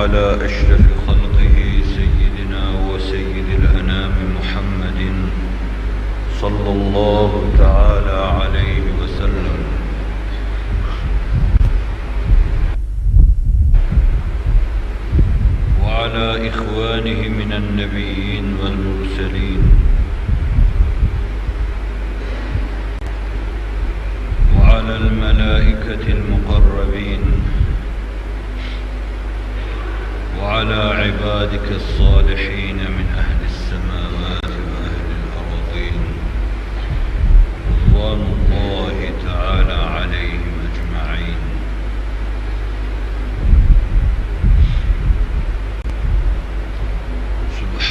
على أشرف خلقه سيدنا وسيد الأنام محمد صلى الله تعالى عليه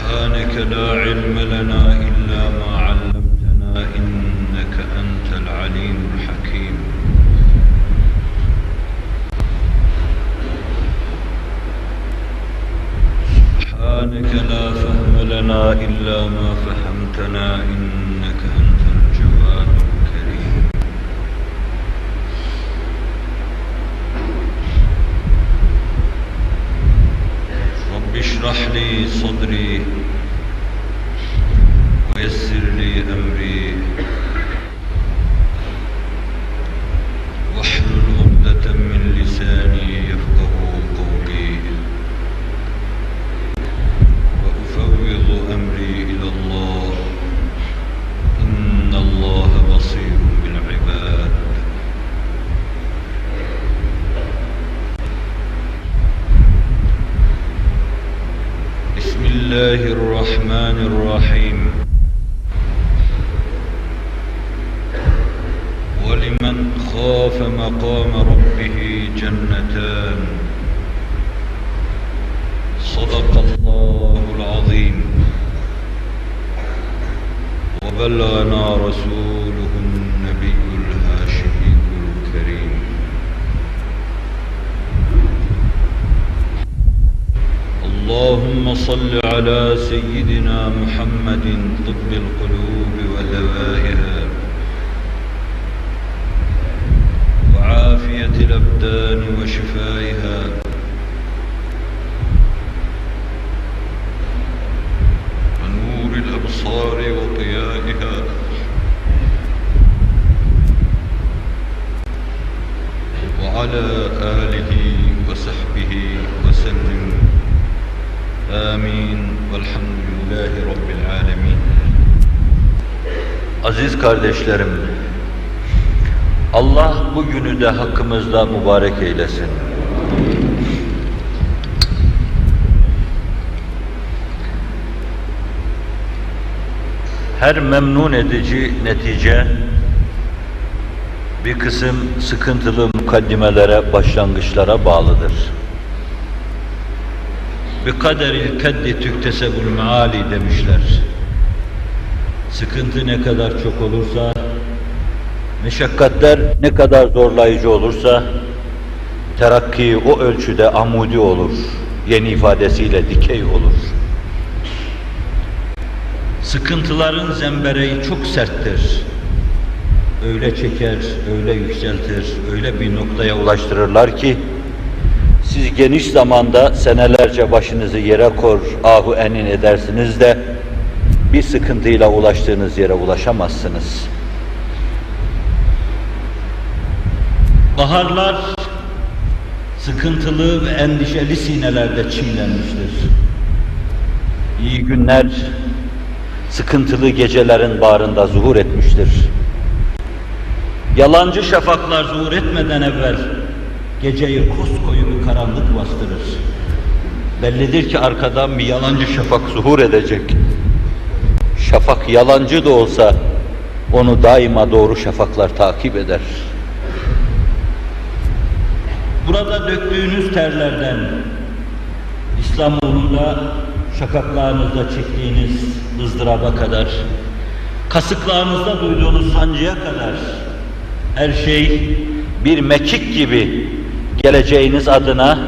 سبحانك لا علم لنا إلا ما علمتنا إنك أنت العليم الحكيم. سبحانك لا فهم لنا إلا ما فهمتنا إنك الرحيم على سيدنا محمد طب القلوب. Kardeşlerim, Allah bu günü de hakkımızda mübarek eylesin. Her memnun edici netice bir kısım sıkıntılı mukaddimelere, başlangıçlara bağlıdır. Bir kaderil keddi tüktesebul meali demişler. Sıkıntı ne kadar çok olursa, meşakkatler ne kadar zorlayıcı olursa, terakki o ölçüde amudi olur, yeni ifadesiyle dikey olur. Sıkıntıların zembereği çok serttir. Öyle çeker, öyle yükseltir, öyle bir noktaya ulaştırırlar ki, siz geniş zamanda senelerce başınızı yere kor, ahu enin edersiniz de, bir sıkıntıyla ulaştığınız yere ulaşamazsınız. Baharlar sıkıntılı ve endişeli sinelerde çiğlenmiştir. İyi günler sıkıntılı gecelerin bağrında zuhur etmiştir. Yalancı şafaklar zuhur etmeden evvel geceyi koskoyu bir karanlık bastırır. Bellidir ki arkadan bir yalancı şafak zuhur edecek. Şafak yalancı da olsa onu daima doğru şafaklar takip eder. Burada döktüğünüz terlerden, İslam uğrunda şakaklarınızda çektiğiniz ızdıraba kadar, kasıklarınızda duyduğunuz sancıya kadar her şey bir mekik gibi geleceğiniz adına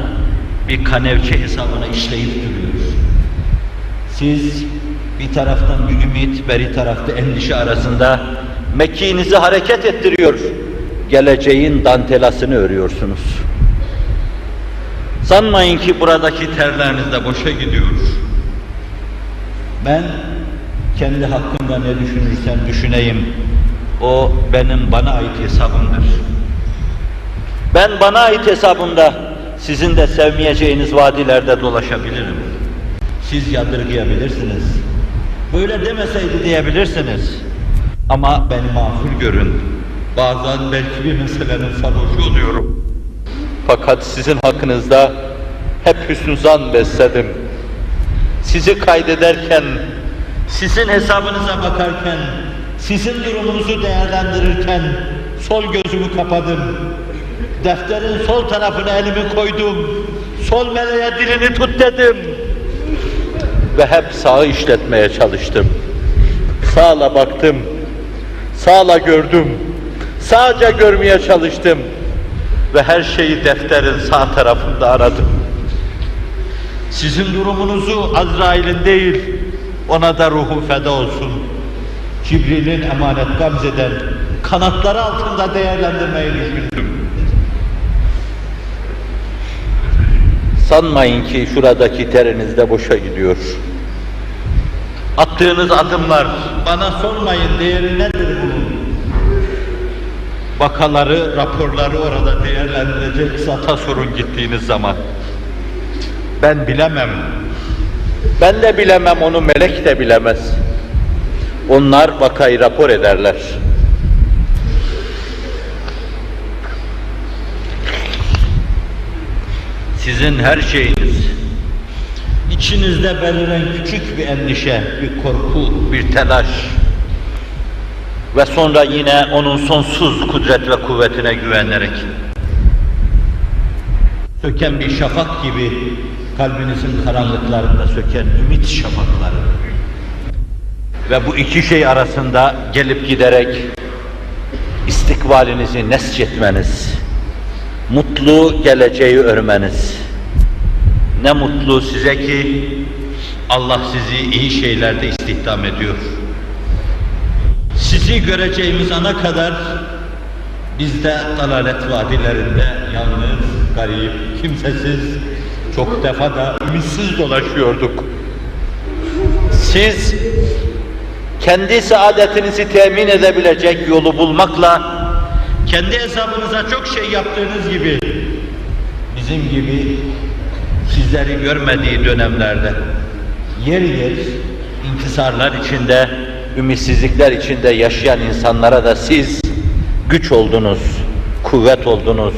bir kanevçe hesabına işleyip duruyor. Siz bir taraftan bir ümit, beri tarafta endişe arasında mekiğinizi hareket ettiriyor. Geleceğin dantelasını örüyorsunuz. Sanmayın ki buradaki terleriniz de boşa gidiyor. Ben kendi hakkımda ne düşünürsem düşüneyim. O benim bana ait hesabımdır. Ben bana ait hesabımda sizin de sevmeyeceğiniz vadilerde dolaşabilirim. Siz yadırgayabilirsiniz. Böyle demeseydi diyebilirsiniz. Ama beni mağfur görün. Bazen belki bir meselenin sarhoşu oluyorum. Fakat sizin hakkınızda hep hüsnü zan besledim. Sizi kaydederken, sizin hesabınıza bakarken, sizin durumunuzu değerlendirirken sol gözümü kapadım. Defterin sol tarafına elimi koydum. Sol meleğe dilini tut dedim. Ve hep sağı işletmeye çalıştım. Sağla baktım. Sağla gördüm. Sağca görmeye çalıştım. Ve her şeyi defterin sağ tarafında aradım. Sizin durumunuzu Azrail'in değil, ona da ruhu feda olsun. Cibril'in emanet gamzeden kanatları altında değerlendirmeyi düşündüm. Sanmayın ki şuradaki teriniz de boşa gidiyor. Attığınız adımlar, bana sormayın değeri nedir bunun? Vakaları, raporları orada değerlendirecek zata sorun gittiğiniz zaman. Ben bilemem. Ben de bilemem, onu melek de bilemez. Onlar vakayı rapor ederler. Sizin her şeyiniz, içinizde beliren küçük bir endişe, bir korku, bir telaş. Ve sonra yine onun sonsuz kudret ve kuvvetine güvenerek. Söken bir şafak gibi kalbinizin karanlıklarında söken ümit şafakları. Ve bu iki şey arasında gelip giderek istikbalinizi nesçetmeniz, mutlu geleceği örmeniz. Ne mutlu size ki Allah sizi iyi şeylerde istihdam ediyor. Sizi göreceğimiz ana kadar biz de dalalet vadilerinde yalnız, garip, kimsesiz, çok defa da ümitsiz dolaşıyorduk. Siz kendi saadetinizi temin edebilecek yolu bulmakla kendi hesabınıza çok şey yaptığınız gibi bizim gibi sizleri görmediği dönemlerde yer yer inkisarlar içinde, ümitsizlikler içinde yaşayan insanlara da siz güç oldunuz, kuvvet oldunuz,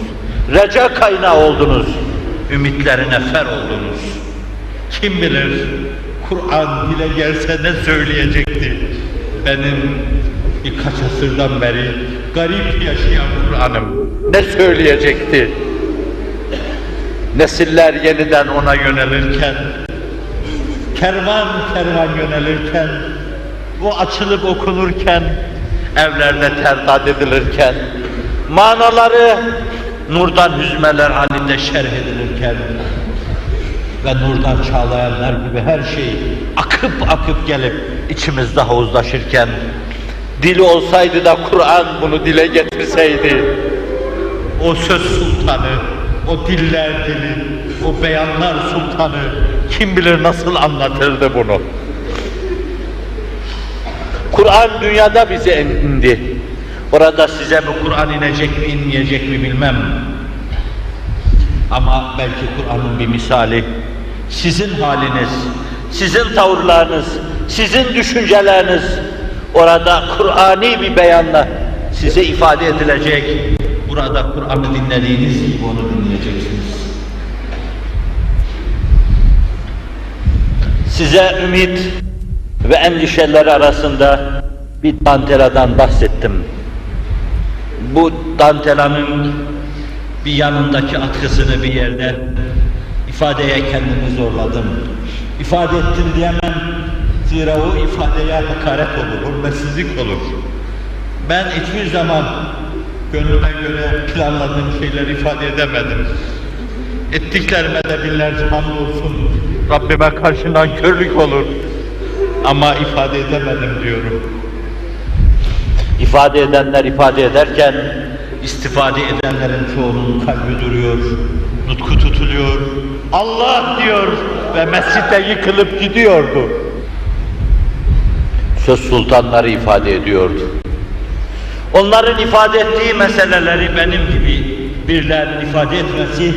reca kaynağı oldunuz, ümitlerine fer oldunuz. Kim bilir Kur'an dile gelse ne söyleyecekti? Benim birkaç asırdan beri garip yaşayan Kur'an'ım ne söyleyecekti? Nesiller yeniden ona yönelirken, kervan kervan yönelirken, o açılıp okunurken, evlerde terdat edilirken, manaları nurdan hüzmeler halinde şerh edilirken ve nurdan çağlayanlar gibi her şey akıp akıp gelip içimizde havuzlaşırken, dili olsaydı da Kur'an bunu dile getirseydi, o söz sultanı, o diller dili, o beyanlar sultanı kim bilir nasıl anlatırdı bunu. Kur'an dünyada bize indi. Orada size bu Kur'an inecek mi inmeyecek mi bilmem. Ama belki Kur'an'ın bir misali sizin haliniz, sizin tavırlarınız, sizin düşünceleriniz orada Kur'ani bir beyanla size ifade edilecek. Burada Kur'an'ı dinlediğiniz gibi onu dinleyeceksiniz. Size ümit ve endişeler arasında bir danteladan bahsettim. Bu dantelanın bir yanındaki atkısını bir yerde ifadeye kendimi zorladım. İfade ettim diyemem. Zira o ifadeye hakaret olur, hürmetsizlik olur. Ben hiçbir zaman gönlüme göre planladığım şeyleri ifade edemedim. Ettiklerime de binlerce hamdolsun. Rabbime karşı nankörlük olur. Ama ifade edemedim diyorum. İfade edenler ifade ederken istifade edenlerin çoğunun kalbi duruyor, nutku tutuluyor, Allah diyor ve mescitte yıkılıp gidiyordu. Söz sultanları ifade ediyordu. Onların ifade ettiği meseleleri benim gibi birlerin ifade etmesi,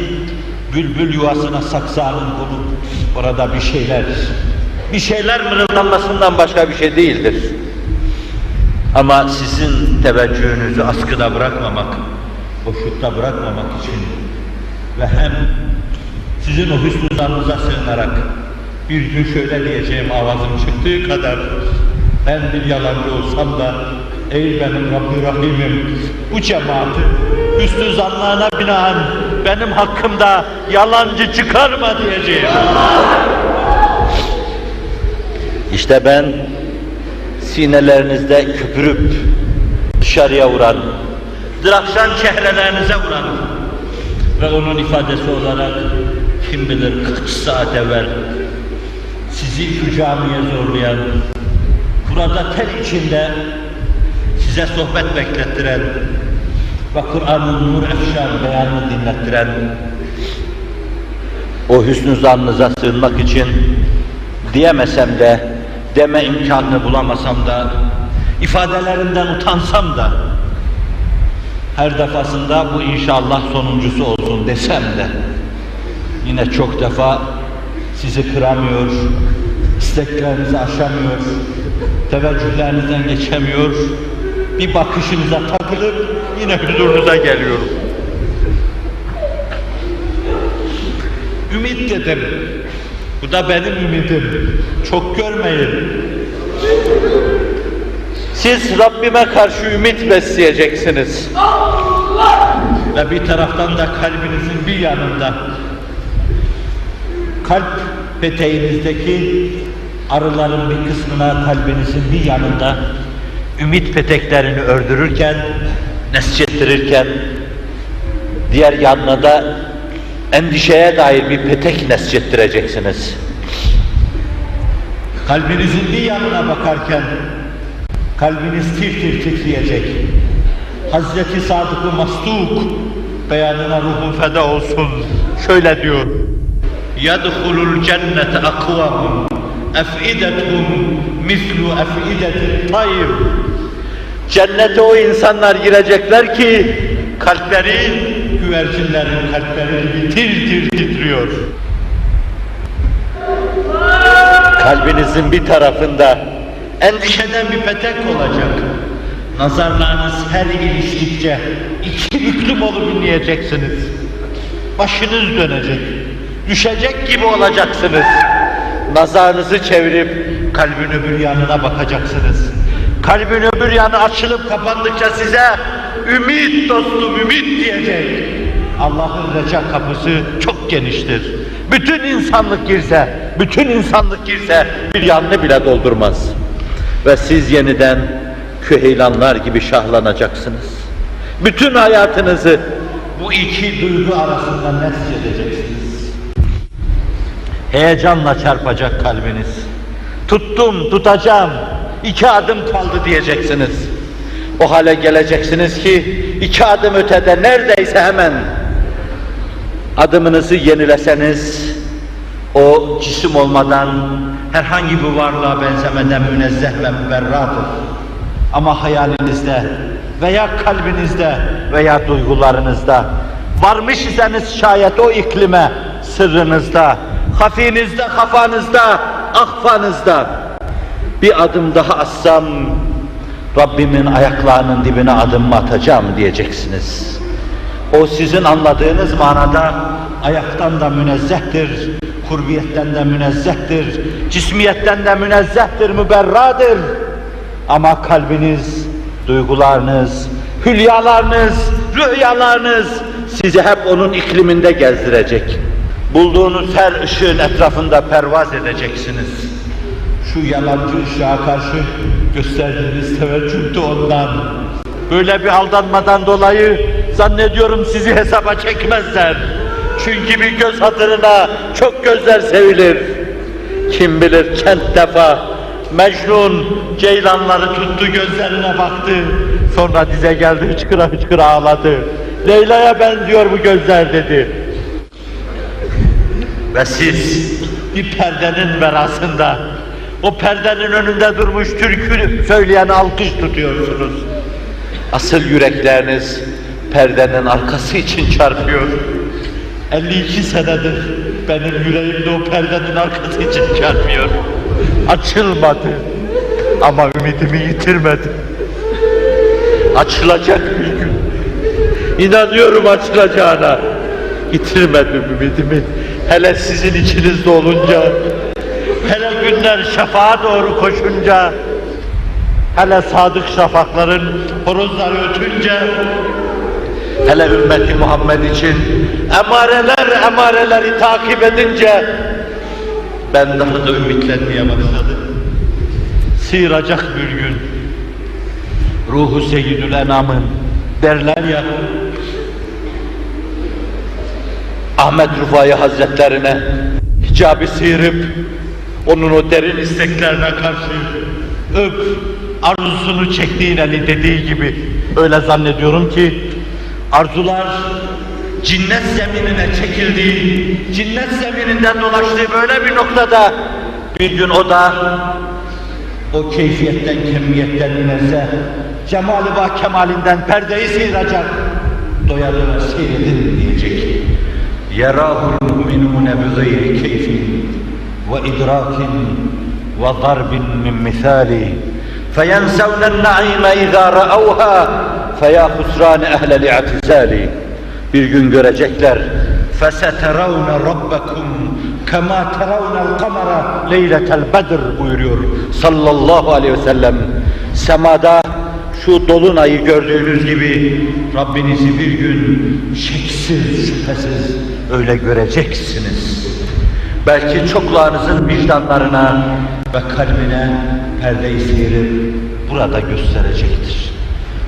bülbül yuvasına saksağının bulup orada bir şeyler, bir şeyler mırıldanmasından başka bir şey değildir. Ama sizin teveccühünüzü askıda bırakmamak, boşlukta bırakmamak için ve hem sizin o hüsnü sığınarak bir gün şöyle diyeceğim avazım çıktığı kadar ben bir yalancı olsam da ey benim Rabbi Rahim'im bu cemaati hüsnü zannına binaen benim hakkımda yalancı çıkarma diyeceğim. İşte ben sinelerinizde köpürüp dışarıya vuran, drakşan çehrelerinize vuran ve onun ifadesi olarak kim bilir kaç saat evvel sizi şu camiye zorlayan, burada ter içinde size sohbet beklettiren ve Kur'an'ın nur efşan beyanını dinlettiren o hüsnü zannınıza sığınmak için diyemesem de deme imkanını bulamasam da ifadelerinden utansam da her defasında bu inşallah sonuncusu olsun desem de yine çok defa sizi kıramıyor, isteklerinizi aşamıyor, teveccühlerinizden geçemiyor, bir bakışınıza takılıp yine huzurunuza geliyorum. Ümit dedim. Bu da benim ümidim. Çok görmeyin. Siz Rabbime karşı ümit besleyeceksiniz. Ve bir taraftan da kalbinizin bir yanında kalp peteğinizdeki arıların bir kısmına kalbinizin bir yanında ümit peteklerini ördürürken, nesçettirirken diğer yanına da endişeye dair bir petek nesçettireceksiniz. Kalbinizin bir yanına bakarken kalbiniz tir tir titreyecek. Hazreti Sadık-ı Mastuk beyanına ruhum feda olsun. Şöyle diyor. يَدْخُلُ الْجَنَّةَ اَقْوَمٌ اَفْئِدَتْهُمْ مِثْلُ اَفْئِدَةِ الطَّيْرِ Cennete o insanlar girecekler ki kalpleri, güvercinlerin kalpleri gibi tir tir titriyor. Kalbinizin bir tarafında endişeden bir petek olacak. Nazarlarınız her iliştikçe iki büklüm olup inleyeceksiniz. Başınız dönecek, düşecek gibi olacaksınız. Nazarınızı çevirip kalbin öbür yanına bakacaksınız. Kalbin öbür yanı açılıp kapandıkça size ümit dostum ümit diyecek. Allah'ın reca kapısı çok geniştir. Bütün insanlık girse, bütün insanlık girse bir yanını bile doldurmaz. Ve siz yeniden küheylanlar gibi şahlanacaksınız. Bütün hayatınızı bu iki duygu arasında nesledeceksiniz. Heyecanla çarpacak kalbiniz. Tuttum, tutacağım, iki adım kaldı diyeceksiniz. O hale geleceksiniz ki iki adım ötede neredeyse hemen adımınızı yenileseniz o cisim olmadan herhangi bir varlığa benzemeden münezzeh ve müberradır. Ama hayalinizde veya kalbinizde veya duygularınızda varmış iseniz şayet o iklime sırrınızda, hafinizde, kafanızda, ahfanızda bir adım daha atsam Rabbimin ayaklarının dibine adım atacağım diyeceksiniz. O sizin anladığınız manada ayaktan da münezzehtir, kurbiyetten de münezzehtir, cismiyetten de münezzehtir, müberradır. Ama kalbiniz, duygularınız, hülyalarınız, rüyalarınız sizi hep onun ikliminde gezdirecek. Bulduğunuz her ışığın etrafında pervaz edeceksiniz. Şu yalancı ışığa karşı gösterdiğiniz teveccüh de ondan. Böyle bir aldanmadan dolayı zannediyorum sizi hesaba çekmezler. Çünkü bir göz hatırına çok gözler sevilir. Kim bilir kent defa Mecnun ceylanları tuttu gözlerine baktı. Sonra dize geldi hıçkıra hıçkıra ağladı. Leyla'ya benziyor bu gözler dedi. Ve siz bir perdenin verasında o perdenin önünde durmuş türkü söyleyen alkış tutuyorsunuz. Asıl yürekleriniz perdenin arkası için çarpıyor. 52 senedir benim yüreğimde o perdenin arkası için çarpıyor. Açılmadı ama ümidimi yitirmedim. Açılacak bir gün. İnanıyorum açılacağına. Yitirmedim ümidimi. Hele sizin içinizde olunca, hele günler şafağa doğru koşunca, hele sadık şafakların horozları ötünce, hele ümmeti Muhammed için emareler emareleri takip edince, ben daha da ümitlenmeye başladım. Sıyıracak bir gün, ruhu seyyidül enamın derler ya, Ahmet Rufai Hazretlerine hicabı sıyırıp onun o derin isteklerine karşı öp arzusunu çektiğin eli dediği gibi öyle zannediyorum ki arzular cinnet zeminine çekildiği, cinnet zemininden dolaştığı böyle bir noktada bir gün o da o keyfiyetten, kemiyetten inerse cemali ve kemalinden perdeyi sıyıracak. Doya doya seyredin diyecek. يراه المؤمنون بغير كيف وإدراك وضرب من مثال فينسون النعيم إذا رأوها فيا خسران أهل الاعتزال bir gün görecekler فَسَتَرَوْنَ رَبَّكُمْ كَمَا تَرَوْنَ الْقَمَرَ لَيْلَةَ الْبَدْرِ buyuruyor sallallahu aleyhi ve sellem. Semada şu dolunayı gördüğünüz gibi Rabbinizi bir gün şeksiz şüphesiz öyle göreceksiniz. Belki çoklarınızın vicdanlarına ve kalbine perdeyi seyirip burada gösterecektir.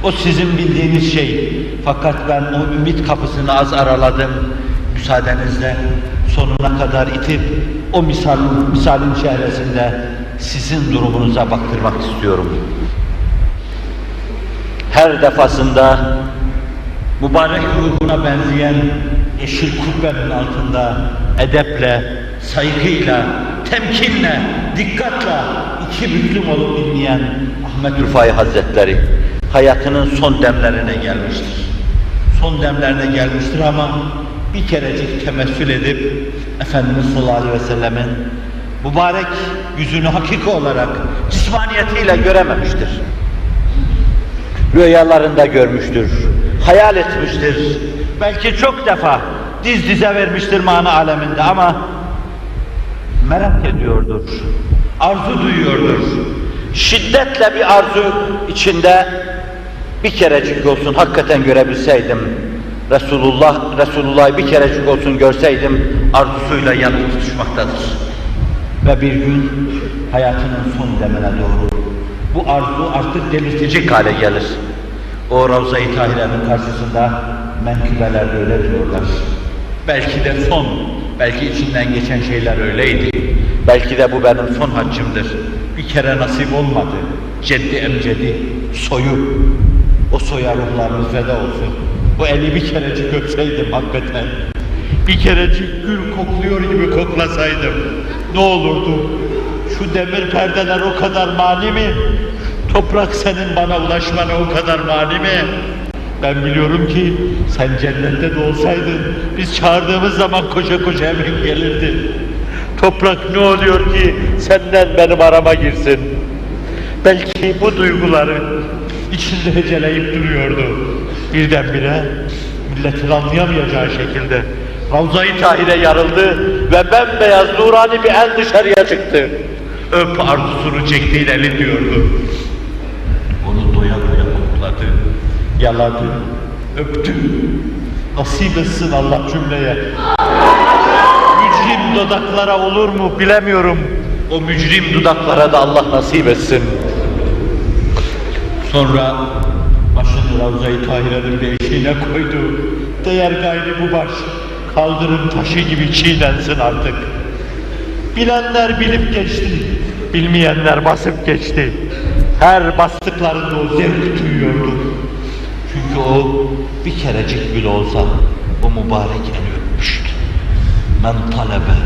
O sizin bildiğiniz şey. Fakat ben o ümit kapısını az araladım. Müsaadenizle sonuna kadar itip o misal, misalin çehresinde sizin durumunuza baktırmak istiyorum. Her defasında mübarek ruhuna benzeyen yeşil kubbenin altında edeple, saygıyla, temkinle, dikkatle iki büklüm olup dinleyen Ahmet Rufai Hazretleri hayatının son demlerine gelmiştir. Son demlerine gelmiştir ama bir kerecik temessül edip Efendimiz sallallahu aleyhi ve sellemin mübarek yüzünü hakiki olarak cismaniyetiyle görememiştir. Rüyalarında görmüştür, hayal etmiştir. Belki çok defa diz dize vermiştir mana aleminde ama merak ediyordur, arzu duyuyordur. Şiddetle bir arzu içinde bir kerecik olsun hakikaten görebilseydim, Resulullah, Resulullah'ı bir kerecik olsun görseydim arzusuyla yanıp tutuşmaktadır. Ve bir gün hayatının son demine doğru bu arzu artık delirtecek hale gelir. O Ravza-i Tahire'nin karşısında menkıbeler öyle diyorlar. Belki de son, belki içinden geçen şeyler öyleydi. Belki de bu benim son haccımdır. Bir kere nasip olmadı. Ceddi emcedi, soyu. O soya ruhlarımız feda olsun. Bu eli bir kerecik öpseydim hakikaten. Bir kerecik gül kokluyor gibi koklasaydım. Ne olurdu? Şu demir perdeler o kadar mani mi? Toprak senin bana ulaşmana o kadar mani mi? Ben biliyorum ki sen cennette de olsaydın biz çağırdığımız zaman koşa koşa hemen gelirdin. Toprak ne oluyor ki senden benim arama girsin? Belki bu duyguları içinde heceleyip duruyordu. Birdenbire milletin anlayamayacağı şekilde Ravza-i Tahir'e yarıldı ve bembeyaz nurani bir el dışarıya çıktı. Öp arzusunu çektiğin eli diyordu. kucakladı, yaladı, öptü. Nasip etsin Allah cümleye. Mücrim dudaklara olur mu bilemiyorum. O mücrim dudaklara da Allah nasip etsin. Sonra başını Ravza-i Tahire'nin beşiğine koydu. Değer gayri bu baş, kaldırım taşı gibi çiğnensin artık. Bilenler bilip geçti, bilmeyenler basıp geçti. Her bastıklarında o zevk duyuyordu. Çünkü o bir kerecik bile olsa o mübarek eli öpmüştü. Men talebe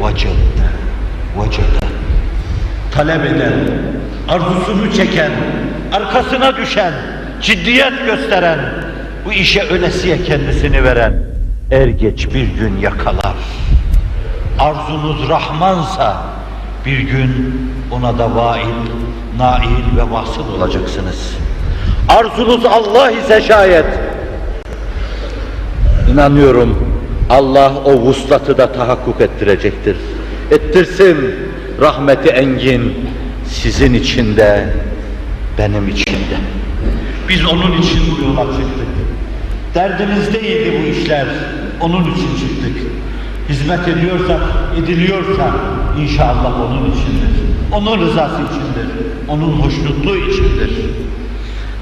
vecedde vecede. Talep eden, arzusunu çeken, arkasına düşen, ciddiyet gösteren, bu işe ölesiye kendisini veren, er geç bir gün yakalar. Arzunuz Rahmansa bir gün ona da vail, nail ve vasıl olacaksınız. Arzunuz Allah ise şayet İnanıyorum Allah o vuslatı da tahakkuk ettirecektir. Ettirsin rahmeti engin sizin için de benim için de. Biz onun için bu yola çıktık. Derdimiz değildi bu işler. Onun için çıktık. Hizmet ediyorsak, ediliyorsa inşallah onun içindir. Onun rızası içindir. Onun hoşnutluğu içindir.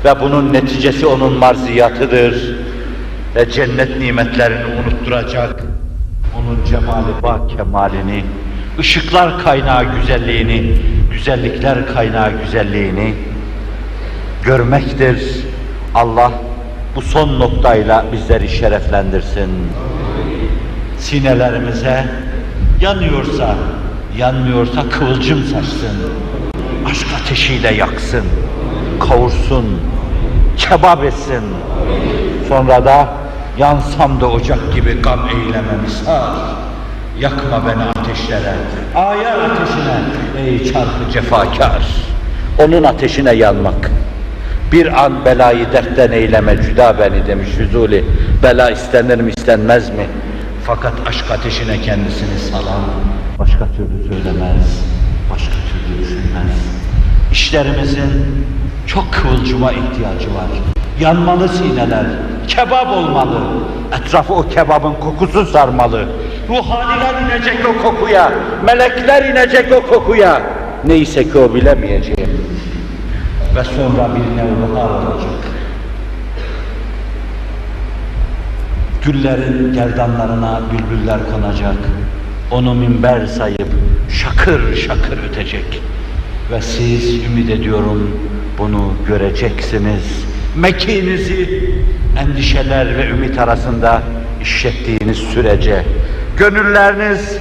Ve bunun neticesi onun marziyatıdır. Ve cennet nimetlerini unutturacak. Onun cemali bak kemalini, ışıklar kaynağı güzelliğini, güzellikler kaynağı güzelliğini görmektir. Allah bu son noktayla bizleri şereflendirsin. Sinelerimize yanıyorsa, yanmıyorsa kıvılcım saçsın. Aşk ateşiyle yaksın, kavursun, kebap etsin. Sonra da yansam da ocak gibi gam eylememi sar. Yakma beni ateşlere, ayar ateşine ey çarpı cefakar. Onun ateşine yanmak. Bir an belayı dertten eyleme cüda beni demiş Füzuli. Bela istenir mi istenmez mi? Fakat aşk ateşine kendisini salan başka türlü söylemez, başka türlü düşünmez. İşlerimizin çok kıvılcıma ihtiyacı var. Yanmalı sineler, kebap olmalı. Etrafı o kebabın kokusu sarmalı. Ruhaniler inecek o kokuya, melekler inecek o kokuya. Neyse ki o bilemeyeceğim. Ve sonra bir nevbahar olacak. Güllerin gerdanlarına bülbüller konacak. Onu minber sayıp şakır şakır ötecek. Ve siz ümit ediyorum bunu göreceksiniz. Mekinizi endişeler ve ümit arasında işlettiğiniz sürece gönülleriniz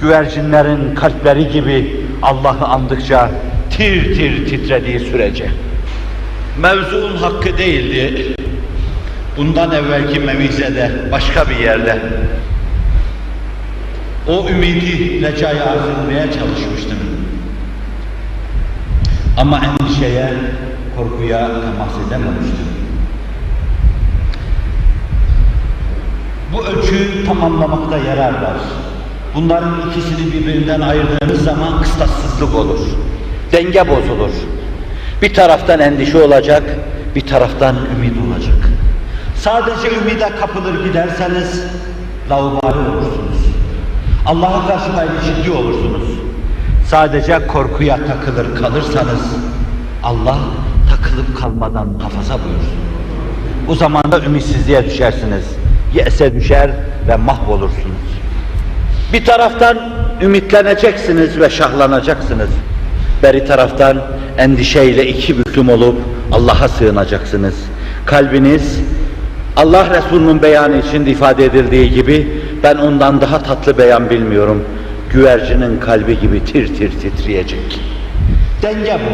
güvercinlerin kalpleri gibi Allah'ı andıkça tir tir titrediği sürece. Mevzuun hakkı değildi. Bundan evvelki mevizede, başka bir yerde o ümidi, recayı arz etmeye çalışmıştım. Ama endişeye, korkuya temas edememiştim. Bu ölçüyü tamamlamakta yarar var. Bunların ikisini birbirinden ayırdığınız zaman kıstassızlık olur. Denge bozulur. Bir taraftan endişe olacak, bir taraftan ümit olacak. Sadece ümide kapılır giderseniz laubali olursunuz. Allah'a karşı gayrı ciddi olursunuz. Sadece korkuya takılır kalırsanız Allah takılıp kalmadan muhafaza buyursun. O zaman da ümitsizliğe düşersiniz. Yese düşer ve mahvolursunuz. Bir taraftan ümitleneceksiniz ve şahlanacaksınız. Beri taraftan endişeyle iki büklüm olup Allah'a sığınacaksınız. Kalbiniz Allah Resulü'nün beyanı için ifade edildiği gibi ben ondan daha tatlı beyan bilmiyorum. Güvercinin kalbi gibi tir tir titreyecek. Denge bu.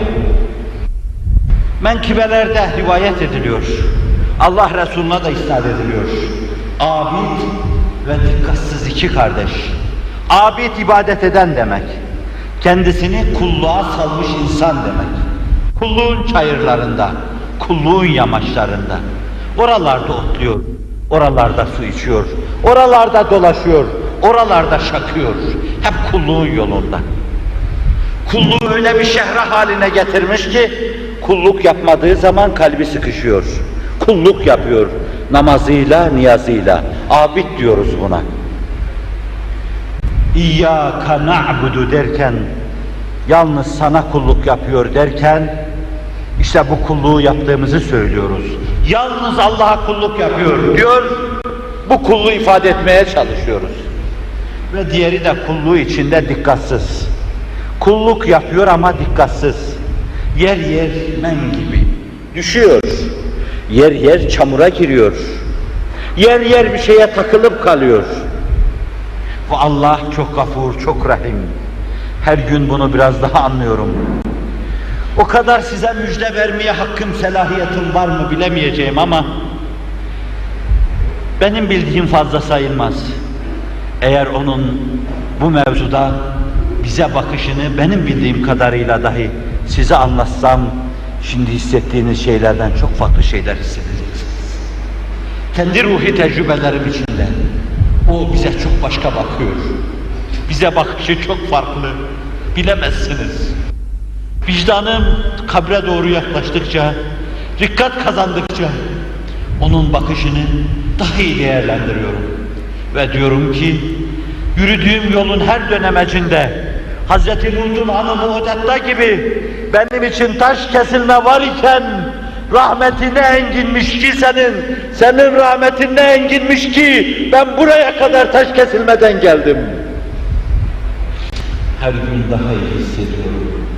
Menkibelerde rivayet ediliyor. Allah Resulü'ne da isnat ediliyor. Abid ve dikkatsiz iki kardeş. Abid ibadet eden demek. Kendisini kulluğa salmış insan demek. Kulluğun çayırlarında, kulluğun yamaçlarında. Oralarda otluyor, oralarda su içiyor, oralarda dolaşıyor, oralarda şakıyor. Hep kulluğun yolunda. Kulluğu öyle bir şehre haline getirmiş ki kulluk yapmadığı zaman kalbi sıkışıyor. Kulluk yapıyor namazıyla, niyazıyla. Abid diyoruz buna. İyyâke na'budu derken, yalnız sana kulluk yapıyor derken, işte bu kulluğu yaptığımızı söylüyoruz. Yalnız Allah'a kulluk yapıyor diyor, bu kulluğu ifade etmeye çalışıyoruz. Ve diğeri de kulluğu içinde dikkatsiz. Kulluk yapıyor ama dikkatsiz. Yer yer men gibi düşüyor. Yer yer çamura giriyor. Yer yer bir şeye takılıp kalıyor. Bu Allah çok gafur, çok rahim. Her gün bunu biraz daha anlıyorum. O kadar size müjde vermeye hakkım, selahiyetim var mı bilemeyeceğim ama benim bildiğim fazla sayılmaz. Eğer onun bu mevzuda bize bakışını benim bildiğim kadarıyla dahi size anlatsam şimdi hissettiğiniz şeylerden çok farklı şeyler hissedeceksiniz. Kendi ruhi tecrübelerim içinde o bize çok başka bakıyor. Bize bakışı çok farklı. Bilemezsiniz. Vicdanım kabre doğru yaklaştıkça, dikkat kazandıkça onun bakışını daha iyi değerlendiriyorum. Ve diyorum ki yürüdüğüm yolun her dönemecinde Hz. Lut'un hanımı Odetta gibi benim için taş kesilme var iken rahmetine enginmiş ki senin, senin rahmetine enginmiş ki ben buraya kadar taş kesilmeden geldim. Her gün daha iyi hissediyorum.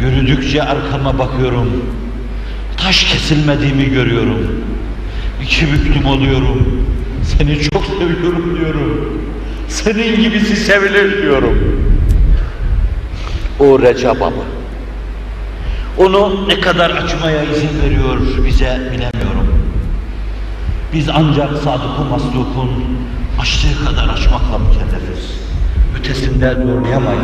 Yürüdükçe arkama bakıyorum. Taş kesilmediğimi görüyorum. İki büklüm oluyorum. Seni çok seviyorum diyorum. Senin gibisi sevilir diyorum. O Recep Baba. Onu ne kadar açmaya izin veriyor bize bilemiyorum. Biz ancak sadık-ı maslukun açtığı kadar açmakla mükellefiz. Ötesinde zorlayamayız.